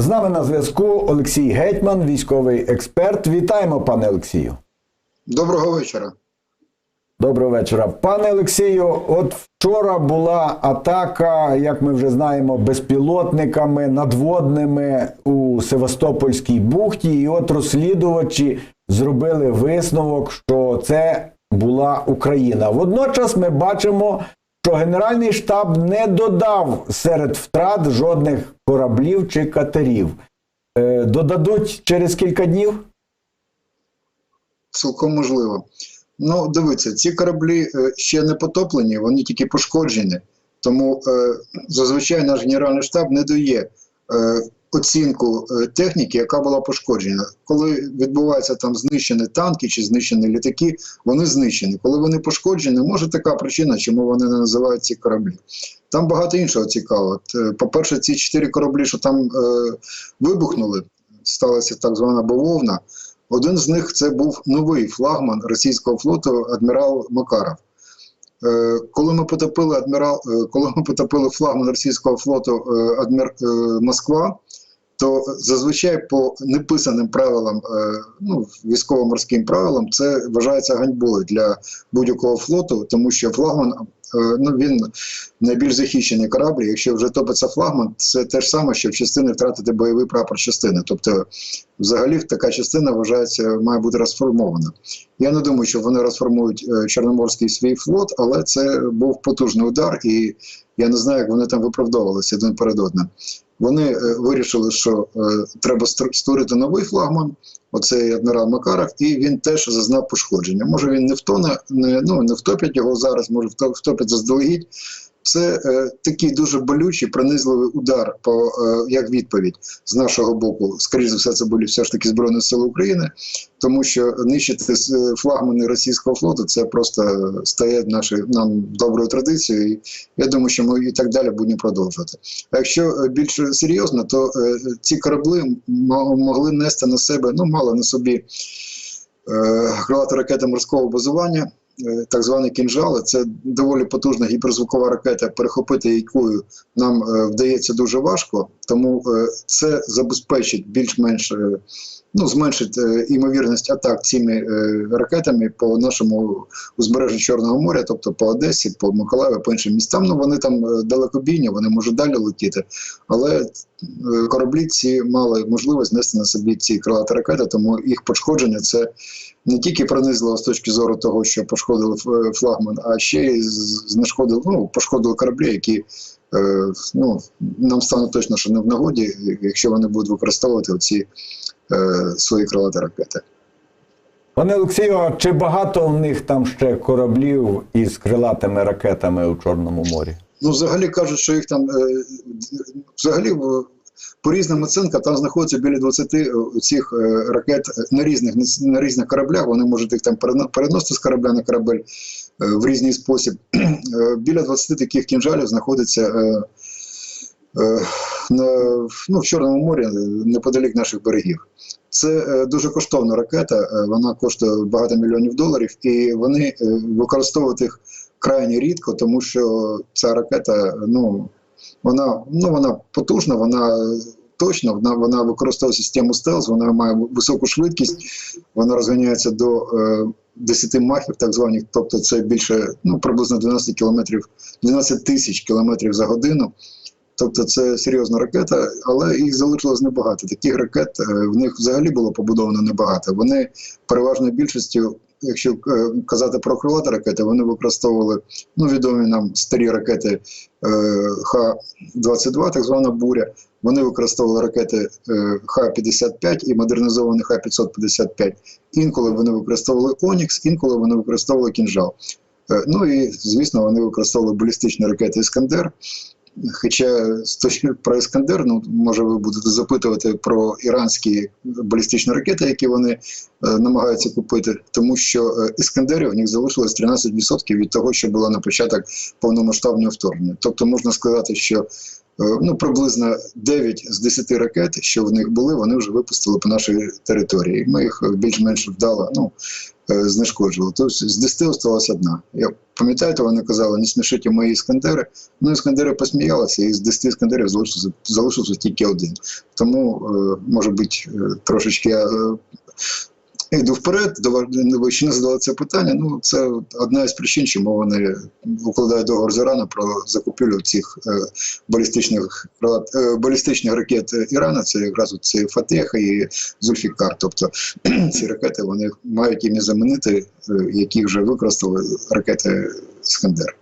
З нами на зв'язку Олексій Гетьман, військовий експерт. Вітаємо, пане Олексію. Доброго вечора. Доброго вечора. Пане Олексію, от вчора була атака, як ми вже знаємо, безпілотниками надводними у Севастопольській бухті. І от розслідувачі зробили висновок, що це була Україна. Водночас ми бачимо, що Генеральний штаб не додав серед втрат жодних кораблів чи катерів. Е, Додадуть через кілька днів. Цілком можливо. Ну, дивіться, ці кораблі е, ще не потоплені, вони тільки пошкоджені. Тому е, зазвичай наш генеральний штаб не дає оцінку е, техніки, яка була пошкоджена. Коли відбуваються там знищені танки чи знищені літаки, вони знищені. Коли вони пошкоджені, може така причина, чому вони не називають ці кораблі. Там багато іншого цікавого. Е, По-перше, ці чотири кораблі, що там е, вибухнули, сталася так звана бавовна. Один з них це був новий флагман російського флоту адмірал Макаров. Е, Коли ми потопили адмірал, коли ми потопили флагман російського флоту адмір Москва, то зазвичай по неписаним правилам, е, ну військово-морським правилам, це вважається ганьбою для будь-якого флоту, тому що флагман е, ну він найбільш захищений корабль. Якщо вже топиться флагман, це те ж саме, що в частини втратити бойовий прапор частини. Тобто, взагалі, така частина вважається, має бути розформована. Я не думаю, що вони розформують е, Чорноморський свій флот, але це був потужний удар, і я не знаю, як вони там виправдовувалися один перед одним. Вони е, вирішили, що е, треба створити новий флагман. Оцей адмірал Макаров, і він теж зазнав пошкодження. Може він не втоне, не ну не втопять його зараз, може вто- втопять заздалегідь. Це е, такий дуже болючий, пронизливий удар по е, як відповідь з нашого боку. Скоріше за все, це були все ж таки збройні сили України, тому що нищити е, флагмани російського флоту це просто стає нашою нам доброю традицією. І я думаю, що ми і так далі будемо продовжувати. А якщо е, більш серйозно, то е, ці корабли могли нести на себе, ну мало на собі е, ракета морського базування, е, так звані кінжали. Це доволі потужна гіперзвукова ракета, перехопити якою нам е, вдається дуже важко. Тому е, це забезпечить більш-менш. Ну, зменшить е, імовірність атак цими е, ракетами по нашому узбережжю Чорного моря, тобто по Одесі, по Миколаєву, по іншим містам. Ну вони там е, далекобійні, вони можуть далі летіти. Але е, кораблі ці мали можливість нести на собі ці крилаті ракети, тому їх пошкодження це не тільки пронизливо з точки зору того, що пошкодили флагман, а ще й знешкодили, ну, пошкодили кораблі, які ну, нам стане точно, що не в нагоді, якщо вони будуть використовувати ці свої крилаті ракети. Пане Олексію, а чи багато у них там ще кораблів із крилатими ракетами у Чорному морі? Ну, взагалі кажуть, що їх там е, взагалі по різним оцінкам там знаходиться біля 20 цих е, ракет на різних на різних кораблях. Вони можуть їх там переносити з корабля на корабель е, в різний спосіб. Е, Біля 20 таких кінжалів знаходиться е, е, на, ну, в Чорному морі неподалік наших берегів. Це е, дуже коштовна ракета, е, вона коштує багато мільйонів доларів, і вони е, використовують їх крайне рідко, тому що ця ракета, ну вона ну вона потужна, вона точна, вона, вона використовує систему стелс, вона має високу швидкість, вона розганяється до е, 10 махів, так званих, тобто це більше ну приблизно 12 кілометрів, 12 тисяч кілометрів за годину. Тобто це серйозна ракета, але їх залишилось небагато. Таких ракет е, в них взагалі було побудовано небагато. Вони переважною більшістю, якщо е, казати про крилаті ракети, вони використовували ну, відомі нам старі ракети е, Х-22, так звана буря. Вони використовували ракети е, Х-55 і модернізовані Х-555. Інколи вони використовували Онікс, інколи вони використовували кінжал. Ну і звісно, вони використовували балістичні ракети Іскандер. Хоча з точки про Іскандер, ну може ви будете запитувати про іранські балістичні ракети, які вони е, намагаються купити, тому що е, іскандерів в них залишилось 13% від того, що було на початок повномасштабного вторгнення. Тобто можна сказати, що е, ну приблизно 9 з 10 ракет, що в них були, вони вже випустили по нашій території. Ми їх більш-менш вдало. Ну е, знешкоджували. Тобто з 10 осталась одна. Я пам'ятаєте, вони казали, не смішите мої іскандери. Ну, іскандери посміялися, і з 10 іскандерів залишився, залишився тільки один. Тому, е, може бути, е, трошечки я йду вперед, до ва- ви ще не задали це питання. Ну, це одна із причин, чому вони укладають договор з Іраном про закупівлю цих е, балістичних, е, балістичних ракет Ірана. Це якраз це Фатех і Зульфікар. Тобто ці ракети вони мають ім'я замінити, е, які вже використали ракети Іскандер.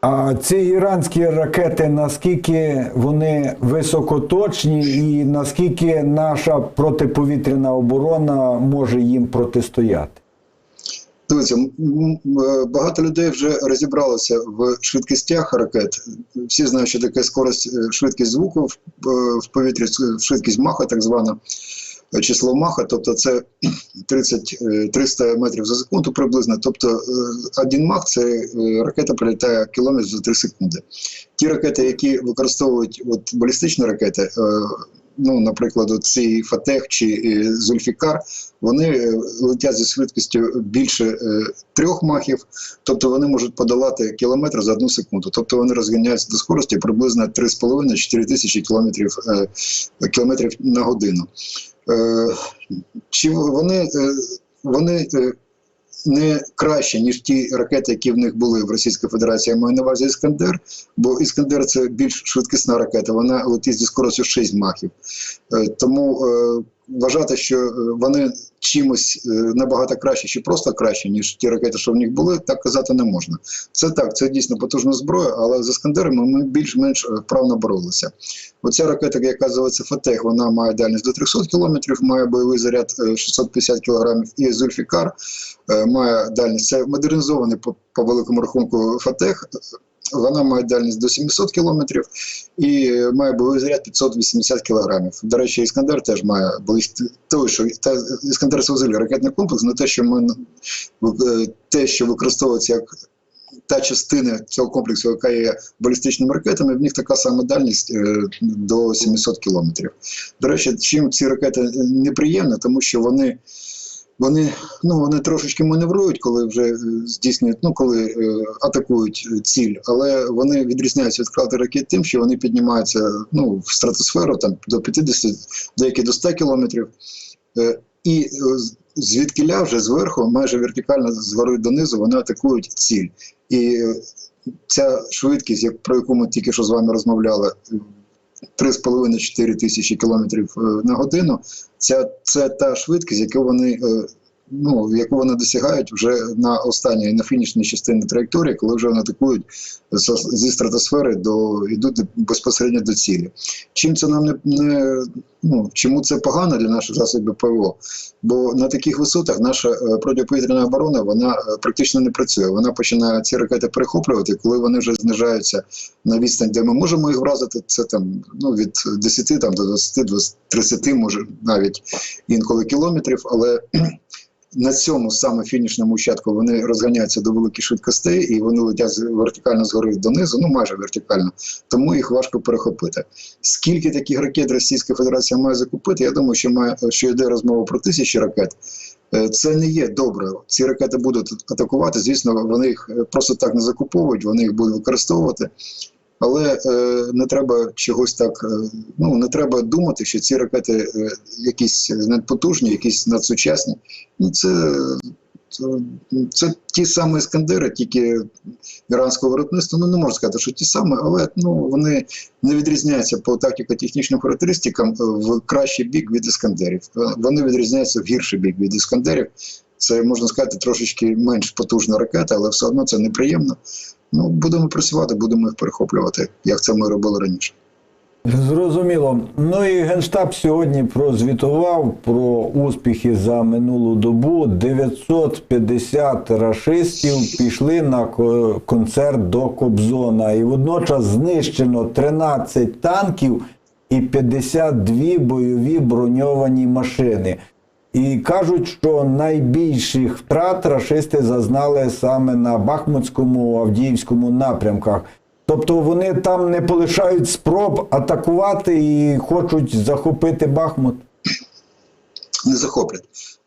А ці іранські ракети, наскільки вони високоточні, і наскільки наша протиповітряна оборона може їм протистояти? Дивіться, е, багато людей вже розібралося в швидкостях ракет. Всі знають, що таке скорость, е, швидкість звуку в, е, повітрі, швидкість маха, так звана число маха, тобто це 30, е, 300 метрів за секунду приблизно. Тобто е, один мах це е, ракета прилітає кілометр за 3 секунди. Ті ракети, які використовують от, балістичні ракети, е, ну, наприклад, ці Фатех чи е, Зульфікар, вони е, летять зі швидкістю більше е, трьох махів, тобто вони можуть подолати кілометр за одну секунду. Тобто вони розганяються до скорості приблизно 3,5-4 тисячі е, кілометрів на годину. Е, чи вони, е, вони е, не краще, ніж ті ракети, які в них були в Російській Федерації, я маю на увазі Іскандер, бо Іскандер це більш швидкісна ракета, вона летить зі скоростю 6 махів. Тому вважати, що е, вони чимось е, набагато краще чи просто краще, ніж ті ракети, що в них були, так казати не можна. Це так, це дійсно потужна зброя, але з Іскандерами ми більш-менш е, вправно боролися. Оця ракета, яка називається Фатех, вона має дальність до 300 кілометрів, має бойовий заряд е, 650 кілограмів, і Зульфікар має дальність. Це модернізований по, по великому рахунку Фатех. Вона має дальність до 700 кілометрів і має бойовий заряд 580 кілограмів. До речі, Іскандер теж має той, що та Іскандер це ракетний комплекс, але те, що ми е, те, що використовується як та частина цього комплексу, яка є балістичними ракетами, в них така сама дальність е, до 700 кілометрів. До речі, чим ці ракети неприємні, тому що вони. Вони ну вони трошечки маневрують, коли вже здійснюють, ну коли е, атакують ціль, але вони відрізняються від крилатих ракет тим, що вони піднімаються ну в стратосферу там до 50, деякі до 100 кілометрів. Е, і е, звідкиля вже зверху, майже вертикально згори донизу, вони атакують ціль. І е, ця швидкість, як про яку ми тільки що з вами розмовляли, 3,5-4 тисячі кілометрів е, на годину, Це, це та швидкість, яку вони, е, ну, яку вони досягають вже на останній, на фінішній частині траєкторії, коли вже вони атакують зі стратосфери до йдуть безпосередньо до цілі. Чим це нам не, не ну, чому це погано для наших засобів ПВО? Бо на таких висотах наша е, протиповітряна оборона вона е, практично не працює. Вона починає ці ракети перехоплювати, коли вони вже знижаються на відстань, де ми можемо їх вразити. Це там ну від 10 там до 20, 20 30, може навіть інколи кілометрів, але. На цьому саме фінішному участку вони розганяються до великих швидкостей і вони летять вертикально згори донизу, ну майже вертикально, тому їх важко перехопити. Скільки таких ракет Російська Федерація має закупити? Я думаю, що має що йде розмова про тисячі ракет. Е, Це не є добре. Ці ракети будуть атакувати. Звісно, вони їх е, просто так не закуповують, вони їх будуть використовувати. Але е, не треба чогось так. е, ну не треба думати, що ці ракети е, якісь надпотужні, якісь надсучасні. Ну це, це, це ті самі іскандери, тільки іранського виробництва. Ну не можна сказати, що ті самі, але ну вони не відрізняються по тактико-технічним характеристикам е, в кращий бік від іскандерів. Е, Вони відрізняються в гірший бік від іскандерів. Це можна сказати трошечки менш потужна ракета, але все одно це неприємно. Ну будемо працювати, будемо їх перехоплювати, як це ми робили раніше. Зрозуміло. Ну і Генштаб сьогодні прозвітував про успіхи за минулу добу. 950 рашистів пішли на концерт до Кобзона. І водночас знищено 13 танків і 52 бойові броньовані машини. І кажуть, що найбільших втрат рашисти зазнали саме на Бахмутському Авдіївському напрямках. Тобто вони там не полишають спроб атакувати і хочуть захопити Бахмут. не захоплять.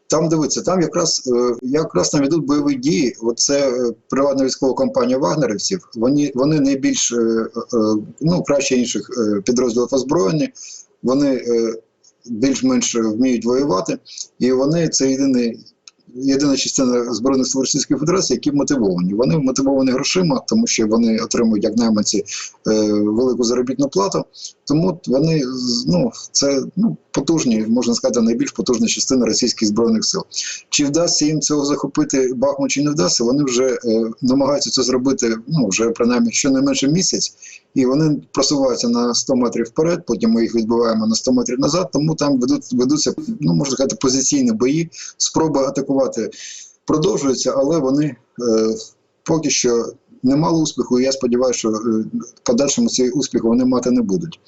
Там дивиться, там якраз е, якраз там йдуть бойові дії. Оце е, приватна військова компанія вагнерівців. Вони вони найбільш е, ну краще інших підрозділів озброєні. Вони більш-менш вміють воювати, і вони це єдиний. Єдина частина збройних сил Російської Федерації, які мотивовані. Вони мотивовані грошима, тому що вони отримують як найманці е, велику заробітну плату. Тому вони ну це ну потужні, можна сказати, найбільш потужна частина російських збройних сил. Чи вдасться їм цього захопити Бахмут, чи не вдасться? Вони вже е, намагаються це зробити. Ну вже принаймні щонайменше місяць, і вони просуваються на 100 метрів вперед. Потім ми їх відбиваємо на 100 метрів назад. Тому там ведуть ведуться, ну можна сказати, позиційні бої. Спроби атакувати продовжуються, але вони е, поки що не мали успіху. І я сподіваюся, що е, в подальшому цей успіх вони мати не будуть.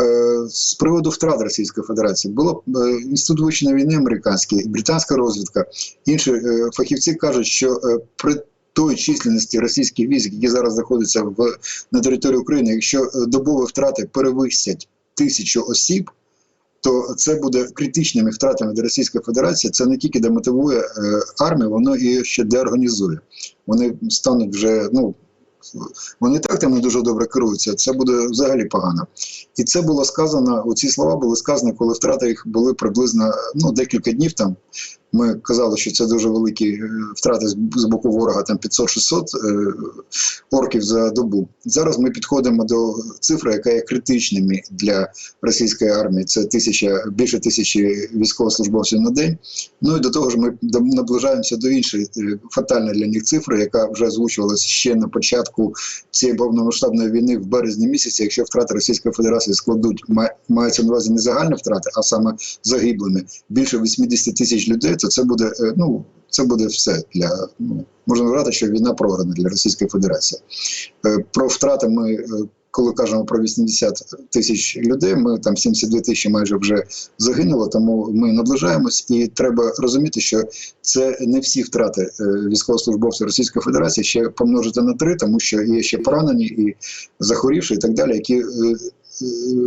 Е, З приводу втрат Російської Федерації було е, інститут вивчення війни американський, британська розвідка. Інші фахівці кажуть, що при той численності російських військ, які зараз знаходяться в на території України, якщо е, добові втрати перевищать тисячу осіб, то це буде критичними втратами для Російської Федерації. Це не тільки демотивує е, армію, воно і ще деорганізує. Вони стануть вже ну. Вони так там не дуже добре керуються. Це буде взагалі погано. І це було сказано. Оці слова були сказані, коли втрати їх були приблизно ну декілька днів. Там ми казали, що це дуже великі е, втрати з, боку ворога, там 500-600 е, орків за добу. Зараз ми підходимо до цифри, яка є критичними для російської армії. Це тисяча більше тисячі військовослужбовців на день. Ну і до того ж, ми наближаємося до іншої е, фатальної для них цифри, яка вже озвучувалася ще на початку цієї повномасштабної війни в березні місяці. Якщо втрати Російської Федерації складуть ма- мається на увазі не загальні втрати, а саме загиблими більше 80 тисяч людей, то це буде е, ну. Це буде все для ну можна вважати, що війна програна для Російської Федерації. Е, Про втрати ми, е, коли кажемо про 80 тисяч людей, ми там 72 тисячі майже вже загинуло, тому ми наближаємось, і треба розуміти, що це не всі втрати військовослужбовців Російської Федерації ще помножити на три, тому що є ще поранені і захворівші, і так далі, які,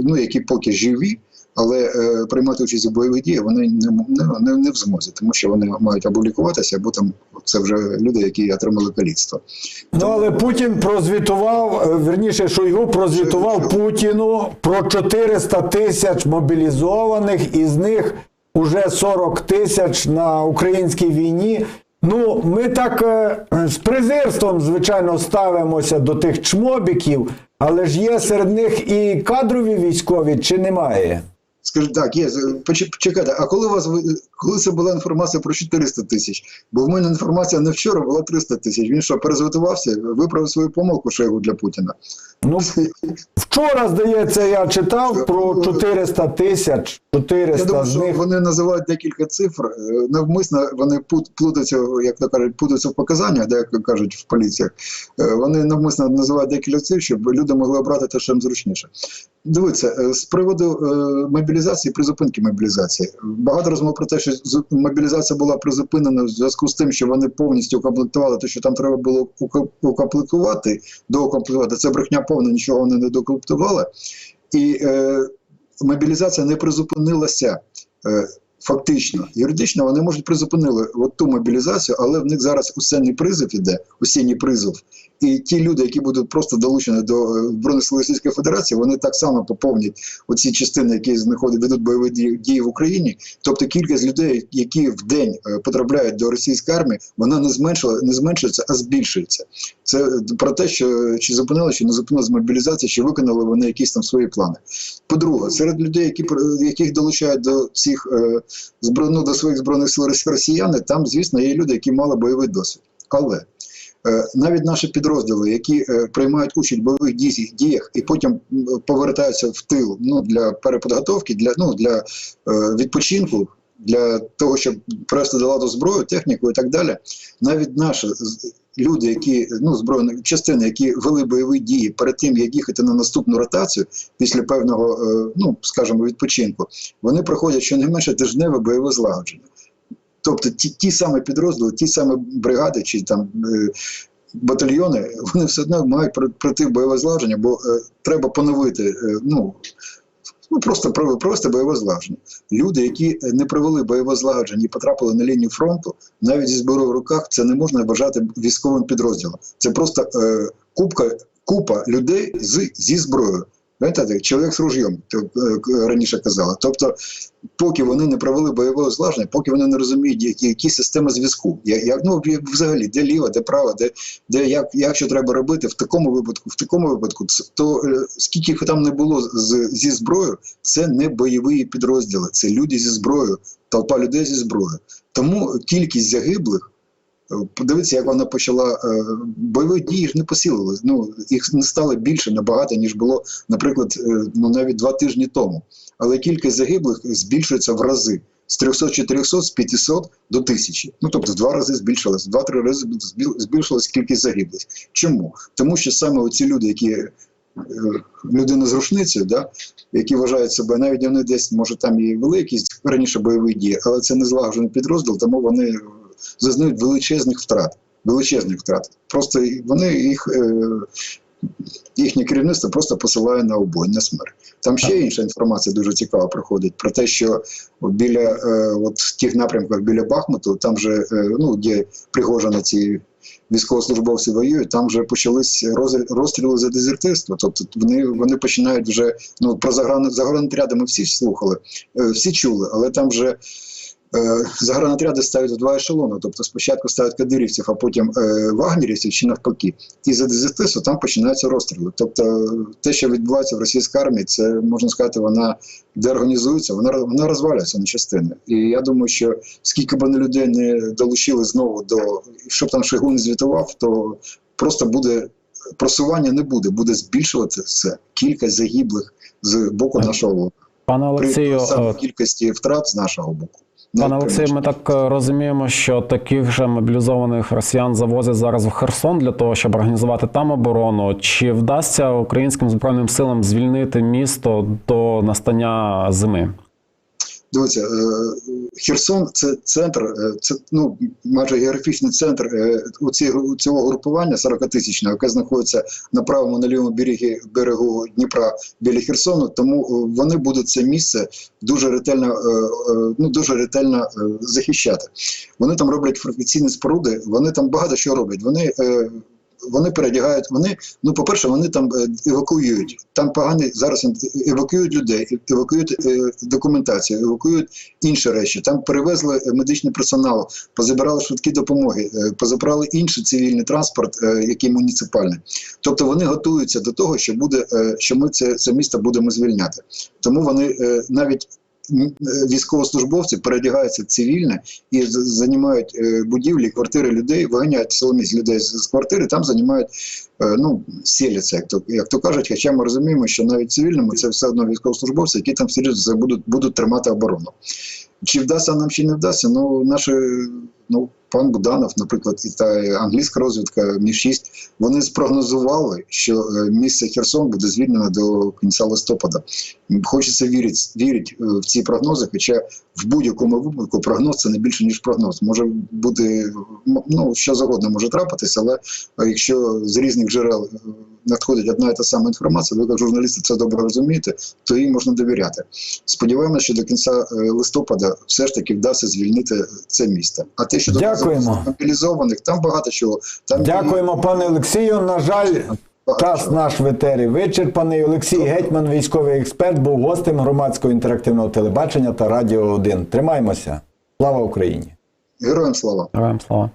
ну, які поки живі. Але е, приймати участь у бойових діях вони не, не, не, не в змозі, тому що вони мають або лікуватися, або там це вже люди, які отримали каліцтво. Ну але Путін прозвітував, е, верніше, Шойгу прозвітував Що- Путіну про 400 тисяч мобілізованих, із них уже 40 тисяч на українській війні. Ну, ми так е, з презирством, звичайно, ставимося до тих чмобіків, але ж є серед них і кадрові військові, чи немає? Скажіть, так, є. Почекайте, а коли у вас коли це була інформація про 400 тисяч? Бо в мене інформація не вчора була 300 тисяч. Він що, перезвитувався, виправив свою помилку Шойгу для Путіна. Ну, вчора, здається, я читав про 400 тисяч, Я думаю, що них. вони називають декілька цифр. е, Навмисно вони плутаються, як то кажуть, плутаються в показаннях, де як кажуть в поліціях. Е, Вони навмисно називають декілька цифр, щоб люди могли обрати те, що їм зручніше. Дивіться, е, з приводу е, мобілізації, призупинки мобілізації. Багато розмов про те, що мобілізація була призупинена в зв'язку з тим, що вони повністю укомплектували те, що там треба було укомплектувати, доукомплектувати. Це брехня повна, нічого вони не докомплектували. І е, мобілізація не призупинилася. Е, Фактично, юридично вони можуть призупинили от ту мобілізацію, але в них зараз осінній призов іде, осінній призов. І ті люди, які будуть просто долучені до е, Збройних сил Російської Федерації, вони так само поповнять оці частини, які знаходять ведуть бойові дії, в Україні. Тобто кількість людей, які в день е, потрапляють до російської армії, вона не зменшила, не зменшується, а збільшується. Це про те, що чи зупинили, чи не зупинили з мобілізації, чи виконали вони якісь там свої плани. По-друге, серед людей, які яких долучають до цих е, ну, до своїх збройних сил росіяни, там, звісно, є люди, які мали бойовий досвід. Але навіть наші підрозділи, які е, приймають участь в бойових діях і потім повертаються в тил ну, для переподготовки, для, ну, для е, відпочинку. Для того, щоб привести до ладу зброю, техніку і так далі, навіть наші люди, які ну збройні частини, які вели бойові дії перед тим, як їхати на наступну ротацію після певного, е, ну скажімо, відпочинку, вони проходять щонайменше тижневе бойове злагодження. Тобто ті, ті самі підрозділи, ті самі бригади чи там е, батальйони, вони все одно мають про- пройти бойове злагодження, бо е, треба поновити е, ну, Ну просто просто бойове злагодження. Люди, які е, не провели бойове злагодження і потрапили на лінію фронту, навіть зі зброєю в руках, це не можна вважати військовим підрозділом. Це просто е, купка, купа людей з, зі зброєю. Знаєте, чоловік з ружьом, е, раніше казали. Тобто, поки вони не провели бойове злагодження, поки вони не розуміють, які, які системи зв'язку, як, як, ну, взагалі, де ліва, де права, де, де як, як що треба робити в такому випадку, в такому випадку, то е, скільки їх там не було з, зі зброєю, це не бойові підрозділи, це люди зі зброєю, толпа людей зі зброєю. Тому кількість загиблих. Подивіться, як вона почала е, бойові дії ж не посилили. Ну їх не стало більше набагато, ніж було, наприклад, е, ну навіть два тижні тому. Але кількість загиблих збільшується в рази з 300-400, з 500 до 1000. Ну тобто в два рази збільшилась, два-три рази збіль- збільшилась кількість загиблих. Чому? Тому що саме оці люди, які е, людина з рушницею, да, які вважають себе, навіть вони десь, може, там і вели якісь раніше бойові дії, але це не злагоджений підрозділ, тому вони зазнають величезних втрат. Величезних втрат. Просто вони їх. Е, Їхнє керівництво просто посилає на обой, на смерть. Там ще інша інформація дуже цікава проходить про те, що біля е, от в тих напрямках біля Бахмуту, там же е, ну де Пригожина ці військовослужбовці воюють, там вже почались розстріли за дезертирство. Тобто вони, вони починають вже ну про загран, загранотряди ми всі слухали, е, всі чули, але там вже. Е, Загранотряди ставлять у два ешелони, тобто спочатку ставлять кадирівців, а потім е, вагнерівців чи навпаки. І за дезертирство там починаються розстріли. Тобто те, що відбувається в російській армії, це можна сказати, вона деорганізується, вона, вона розвалюється на частини. І я думаю, що скільки б людей не долучили знову до щоб там Шойгу не звітував, то просто буде просування не буде, буде збільшуватися кількість загиблих з боку нашого. Пане Олексію, При саме е, кількості втрат з нашого боку. Не пане Олексію, ми так е, розуміємо, що таких же мобілізованих росіян завозять зараз в Херсон для того, щоб організувати там оборону. Чи вдасться українським збройним силам звільнити місто до настання зими? Дивіться, е, Херсон це центр, е, це ну майже географічний центр е, у у цього групування 40-тисячного, яке знаходиться на правому на лівому берегі берегу Дніпра біля Херсону. Тому вони будуть це місце дуже ретельно, ну дуже ретельно захищати. Вони там роблять фортифікаційні споруди. Вони там багато що роблять. Вони вони передягають, вони, ну, по-перше, вони там е, евакуюють. Там поганий зараз евакуюють людей, евакуюють е, документацію, евакуюють інші речі. Там перевезли е, медичний персонал, позабирали швидкі допомоги, е, позабрали інший цивільний транспорт, е, який муніципальний. Тобто вони готуються до того, що буде, е, що ми це, це місто будемо звільняти. Тому вони е, навіть. Е, Військовослужбовці передягаються цивільно і займають е, будівлі, квартири людей, виганяють силоміць людей з, квартири, там займають, ну, селяться, як то, як то кажуть. Хоча ми розуміємо, що навіть цивільному це все одно військовослужбовці, які там селяться, будуть, будуть тримати оборону. Чи вдасться нам, чи не вдасться, ну, наші, ну, пан Буданов, наприклад, і та англійська розвідка Мі-6, вони спрогнозували, що е, місце Херсон буде звільнено до кінця листопада. Хочеться вірити, вірити е, в ці прогнози, хоча в будь-якому випадку прогноз це не більше, ніж прогноз. Може бути ну, що завгодно може трапитися, але е, якщо з різних джерел е, надходить одна і та сама інформація, ви як журналісти це добре розумієте, то їй можна довіряти. Сподіваємося, що до кінця е, листопада все ж таки вдасться звільнити це місто. А те, що Дякуємо. мобілізованих, там багато чого. Там Дякуємо, пане Олексію. На жаль, багато час наш в етері вичерпаний. Олексій Гетьман, військовий експерт, був гостем громадського інтерактивного телебачення та радіо 1. Тримаймося. Слава Україні! Героям слава! Героям слава.